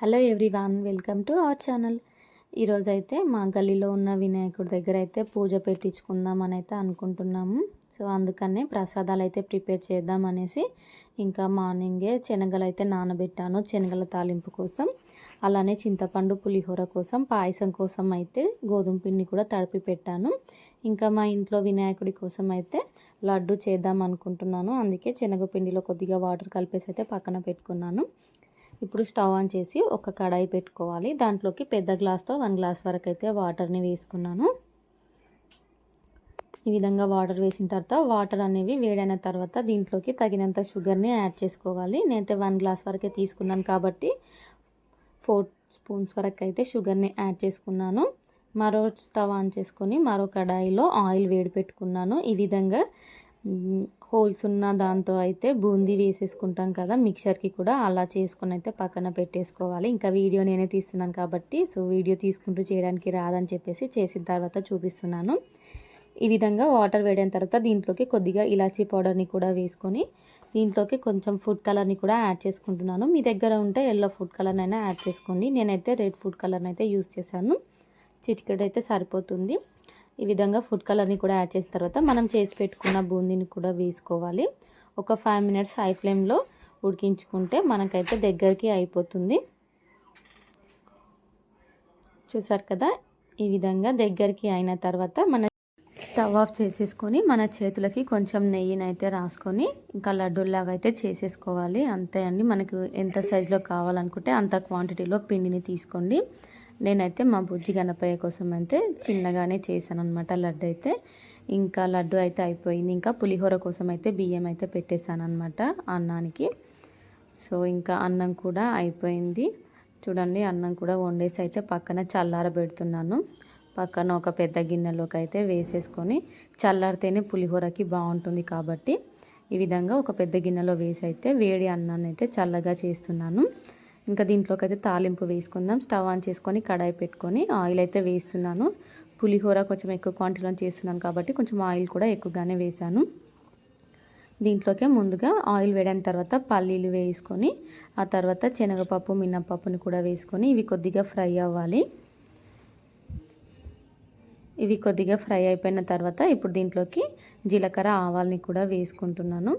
Hello everyone welcome to our channel ఈరోజైతే మా గల్లీలో ఉన్న వినాయకుడి దగ్గర అయితే పూజ పెట్టించుకుందాం అని అయితే అనుకుంటున్నాము. సో అందుకనే ప్రసాదాలు అయితే ప్రిపేర్ చేద్దాం అనేసి ఇంకా మార్నింగే శనగలు అయితే నానబెట్టాను శనగల తాలింపు కోసం. అలానే చింతపండు పులిహోర కోసం పాయసం కోసం అయితే గోధుమ పిండి కూడా తడిపి పెట్టాను. ఇంకా మా ఇంట్లో వినాయకుడి కోసం అయితే లడ్డు చేద్దాం అనుకుంటున్నాను. అందుకే శనగపిండిలో కొద్దిగా వాటర్ కలిపేసి అయితే పక్కన పెట్టుకున్నాను. ఇప్పుడు స్టవ్ ఆన్ చేసి ఒక కడాయి పెట్టుకోవాలి. దాంట్లోకి పెద్ద గ్లాస్తో వన్ గ్లాస్ వరకు అయితే వాటర్ని వేసుకున్నాను. ఈ విధంగా వాటర్ వేసిన తర్వాత వాటర్ అనేవి వేడైన తర్వాత దీంట్లోకి తగినంత షుగర్ని యాడ్ చేసుకోవాలి. నేనైతే వన్ గ్లాస్ వరకే తీసుకున్నాను కాబట్టి ఫోర్ స్పూన్స్ వరకు అయితే షుగర్ని యాడ్ చేసుకున్నాను. మరో స్టవ్ ఆన్ చేసుకొని మరో కడాయిలో ఆయిల్ వేడి పెట్టుకున్నాను. ఈ విధంగా హోల్స్ ఉన్న దాంతో అయితే బూందీ వేసేసుకుంటాం కదా మిక్చర్కి కూడా అలా చేసుకుని అయితే పక్కన పెట్టేసుకోవాలి. ఇంకా వీడియో నేనే తీస్తున్నాను కాబట్టి సో వీడియో తీసుకుంటూ చేయడానికి రాదని చెప్పేసి చేసిన తర్వాత చూపిస్తున్నాను. ఈ విధంగా వాటర్ వేడిన తర్వాత దీంట్లోకి కొద్దిగా ఇలాచీ పౌడర్ని కూడా వేసుకొని దీంట్లోకి కొంచెం ఫుడ్ కలర్ని కూడా యాడ్ చేసుకుంటున్నాను. మీ దగ్గర ఉంటే ఎల్లో ఫుడ్ కలర్ని అయినా యాడ్ చేసుకోండి. నేనైతే రెడ్ ఫుడ్ కలర్ని అయితే యూస్ చేశాను. చిటికెట్ అయితే సరిపోతుంది. ఈ విధంగా ఫుడ్ కలర్ని కూడా యాడ్ చేసిన తర్వాత మనం చేసి పెట్టుకున్న బూందీని కూడా వేసుకోవాలి. ఒక ఫైవ్ మినిట్స్ హై ఫ్లేమ్లో ఉడికించుకుంటే మనకైతే దగ్గరికి అయిపోతుంది. చూసారు కదా? ఈ విధంగా దగ్గరికి అయిన తర్వాత మన స్టవ్ ఆఫ్ చేసేసుకొని మన చేతులకి కొంచెం నెయ్యిని అయితే రాసుకొని ఇంకా లడ్డూలాగా అయితే చేసేసుకోవాలి. అంతే అండి. మనకు ఎంత సైజులో కావాలనుకుంటే అంత క్వాంటిటీలో పిండిని తీసుకోండి. నేనైతే మా బుజ్జి గణపయ్య కోసం అయితే చిన్నగానే చేశాను అనమాట లడ్డు అయితే ఇంకా లడ్డు అయితే అయిపోయింది. ఇంకా పులిహోర కోసం అయితే బియ్యం అయితే పెట్టేశాను అనమాట అన్నానికి. సో ఇంకా అన్నం కూడా అయిపోయింది. చూడండి అన్నం కూడా వండేసి అయితే పక్కన చల్లారబెడుతున్నాను. పక్కన ఒక పెద్ద గిన్నెలోకి అయితే వేసేసుకొని చల్లారితేనే పులిహోరకి బాగుంటుంది కాబట్టి ఈ విధంగా ఒక పెద్ద గిన్నెలో వేసి అయితే వేడి అన్నాన్ని అయితే చల్లగా చేస్తున్నాను. ఇంకా దీంట్లోకి అయితే తాలింపు వేసుకుందాం. స్టవ్ ఆన్ చేసుకొని కడాయి పెట్టుకొని ఆయిల్ అయితే వేస్తున్నాను. పులిహోర కొంచెం ఎక్కువ క్వాంటిటీలో చేస్తున్నాను కాబట్టి కొంచెం ఆయిల్ కూడా ఎక్కువగానే వేశాను. దీంట్లోకే ముందుగా ఆయిల్ వేడిన తర్వాత పల్లీలు వేసుకొని ఆ తర్వాత శనగపప్పు మినప్పప్పుని కూడా వేసుకొని ఇవి కొద్దిగా ఫ్రై అవ్వాలి. ఇవి కొద్దిగా ఫ్రై అయిపోయిన తర్వాత ఇప్పుడు దీంట్లోకి జీలకర్ర ఆవాల్ని కూడా వేసుకుంటున్నాను.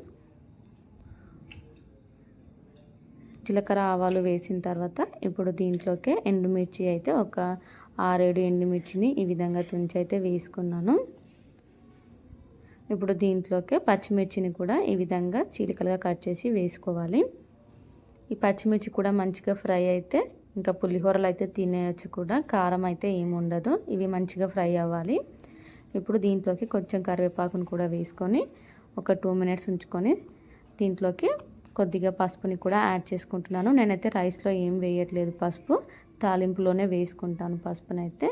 జీలకర్ర ఆవాలు వేసిన తర్వాత ఇప్పుడు దీంట్లోకి ఎండుమిర్చి అయితే ఒక ఆరేడు ఎండుమిర్చిని ఈ విధంగా తుంచి అయితే వేసుకున్నాను. ఇప్పుడు దీంట్లోకి పచ్చిమిర్చిని కూడా ఈ విధంగా చీలికలుగా కట్ చేసి వేసుకోవాలి. ఈ పచ్చిమిర్చి కూడా మంచిగా ఫ్రై అయితే ఇంకా పులిహోరలు అయితే తినేయచ్చు కూడా కారం అయితే ఏమి ఉండదు ఇవి మంచిగా ఫ్రై అవ్వాలి. ఇప్పుడు దీంట్లోకి కొంచెం కరివేపాకును కూడా వేసుకొని ఒక టూ మినిట్స్ ఉంచుకొని దీంట్లోకి కొద్దిగా పసుపుని కూడా యాడ్ చేసుకుంటున్నాను. నేనైతే రైస్లో ఏం వేయట్లేదు పసుపు. తాలింపులోనే వేసుకుంటాను పసుపునైతే.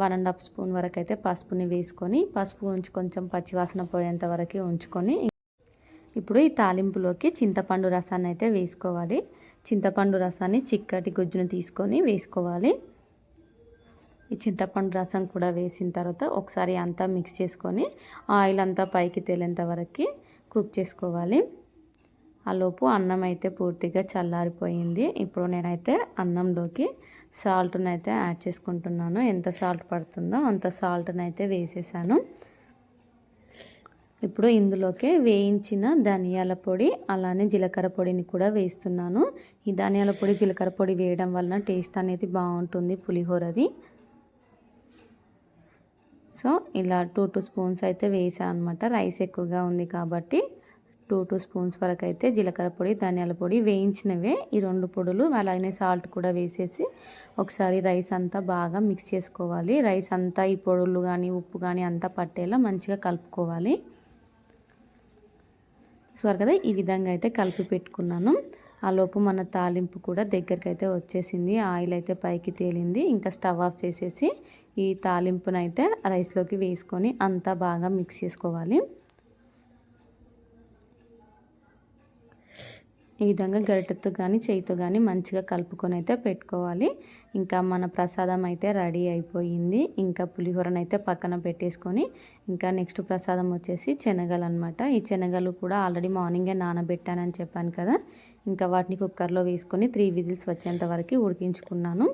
వన్ అండ్ హాఫ్ స్పూన్ వరకు అయితే పసుపుని వేసుకొని పసుపు ఉంచి కొంచెం పచ్చివాసన పోయేంత వరకు ఉంచుకొని ఇప్పుడు ఈ తాలింపులోకి చింతపండు రసాన్ని అయితే వేసుకోవాలి. చింతపండు రసాన్ని చిక్కటి గుజ్జును తీసుకొని వేసుకోవాలి. ఈ చింతపండు రసం కూడా వేసిన తర్వాత ఒకసారి అంతా మిక్స్ చేసుకొని ఆయిల్ అంతా పైకి తేలేంత వరకు కుక్ చేసుకోవాలి. ఆలోపు అన్నం అయితే పూర్తిగా చల్లారిపోయింది. ఇప్పుడు నేనైతే అన్నంలోకి సాల్ట్ని అయితే యాడ్ చేసుకుంటున్నాను. ఎంత సాల్ట్ పడుతుందో అంత సాల్ట్ని అయితే వేసేసాను. ఇప్పుడు ఇందులోకి వేయించిన ధనియాల పొడి అలానే జీలకర్ర పొడిని కూడా వేస్తున్నాను. ఈ ధనియాల పొడి జీలకర్ర పొడి వేయడం వలన టేస్ట్ అనేది బాగుంటుంది పులిహోరది. సో ఇలా టూ టూ స్పూన్స్ అయితే వేసాను అనమాట రైస్ ఎక్కువగా ఉంది కాబట్టి టూ టూ స్పూన్స్ వరకు అయితే జీలకర్ర పొడి ధనియాల పొడి వేయించినవే. ఈ రెండు పొడులు అలాగే సాల్ట్ కూడా వేసేసి ఒకసారి రైస్ అంతా బాగా మిక్స్ చేసుకోవాలి. రైస్ అంతా ఈ పొడులు కానీ ఉప్పు కానీ అంతా పట్టేలా మంచిగా కలుపుకోవాలి. చూసారు కదా ఈ విధంగా అయితే కలిపి పెట్టుకున్నాను. ఆ లోపు మన తాలింపు కూడా దగ్గరికి అయితే వచ్చేసింది. ఆయిల్ అయితే పైకి తేలింది. ఇంకా స్టవ్ ఆఫ్ చేసేసి ఈ తాలింపునైతే రైస్లోకి వేసుకొని అంతా బాగా మిక్స్ చేసుకోవాలి. ఈ విధంగా గరిటెతో కానీ చేయితో కానీ మంచిగా కలుపుకొని అయితే పెట్టుకోవాలి. ఇంకా మన ప్రసాదం అయితే రెడీ అయిపోయింది. ఇంకా పులిహోరను అయితే పక్కన పెట్టేసుకొని ఇంకా నెక్స్ట్ ప్రసాదం వచ్చేసి శనగలు అనమాట ఈ శనగలు కూడా ఆల్రెడీ మార్నింగే నానబెట్టానని చెప్పాను కదా. ఇంకా వాటిని కుక్కర్లో వేసుకొని త్రీ విజిల్స్ వచ్చేంత వరకు ఉడికించుకున్నాను.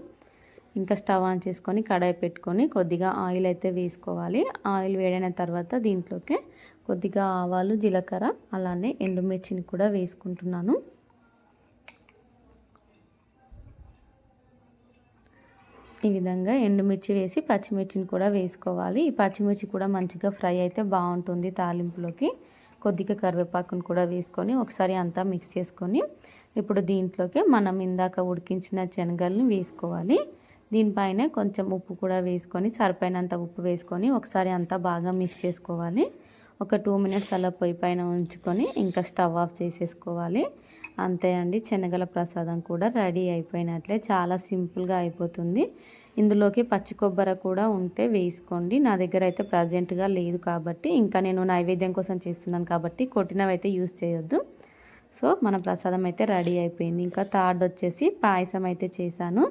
ఇంకా స్టవ్ ఆన్ చేసుకొని కడాయి పెట్టుకొని కొద్దిగా ఆయిల్ అయితే వేసుకోవాలి. ఆయిల్ వేడైన తర్వాత దీంట్లోకి కొద్దిగా ఆవాలు జీలకర్ర అలానే ఎండుమిర్చిని కూడా వేసుకుంటున్నాను. ఈ విధంగా ఎండుమిర్చి వేసి పచ్చిమిర్చిని కూడా వేసుకోవాలి. ఈ పచ్చిమిర్చి కూడా మంచిగా ఫ్రై అయితే బాగుంటుంది తాలింపులోకి. కొద్దిగా కరివేపాకును కూడా వేసుకొని ఒకసారి అంతా మిక్స్ చేసుకొని ఇప్పుడు దీంట్లోకి మనం ఇందాక ఉడికించిన శనగలను వేసుకోవాలి. దీనిపైన కొంచెం ఉప్పు కూడా వేసుకొని సరిపోయినంత ఉప్పు వేసుకొని ఒకసారి అంతా బాగా మిక్స్ చేసుకోవాలి. ఒక టూ మినిట్స్ అలా పొయ్యి పైన ఉంచుకొని ఇంకా స్టవ్ ఆఫ్ చేసేసుకోవాలి. అంతే అండి శనగల ప్రసాదం కూడా రెడీ అయిపోయినట్లే. చాలా సింపుల్గా అయిపోతుంది. ఇందులోకి పచ్చి కొబ్బరి కూడా ఉంటే వేసుకోండి. నా దగ్గర అయితే ప్రజెంట్గా లేదు కాబట్టి ఇంకా నేను నైవేద్యం కోసం చేస్తున్నాను కాబట్టి కొట్టినవి అయితే యూస్ చేయొద్దు. సో మన ప్రసాదం అయితే రెడీ అయిపోయింది. ఇంకా థర్డ్ వచ్చేసి పాయసం అయితే చేశాను.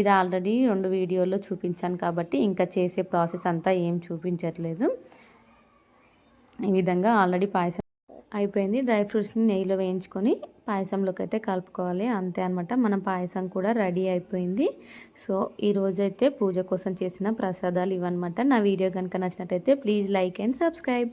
ఇది ఆల్రెడీ రెండు వీడియోల్లో చూపించాను కాబట్టి ఇంకా చేసే ప్రాసెస్ అంతా ఏం చూపించట్లేదు. ఈ విధంగా ఆల్రెడీ పాయసం అయిపోయింది. డ్రై ఫ్రూట్స్ని నెయ్యిలో వేయించుకొని పాయసంలోకి అయితే కలుపుకోవాలి. అంతే అనమాట మన పాయసం కూడా రెడీ అయిపోయింది. సో ఈరోజైతే పూజ కోసం చేసిన ప్రసాదాలు ఇవన్నమాట. నా వీడియో కనుక నచ్చినట్టయితే ప్లీజ్ లైక్ అండ్ సబ్స్క్రైబ్.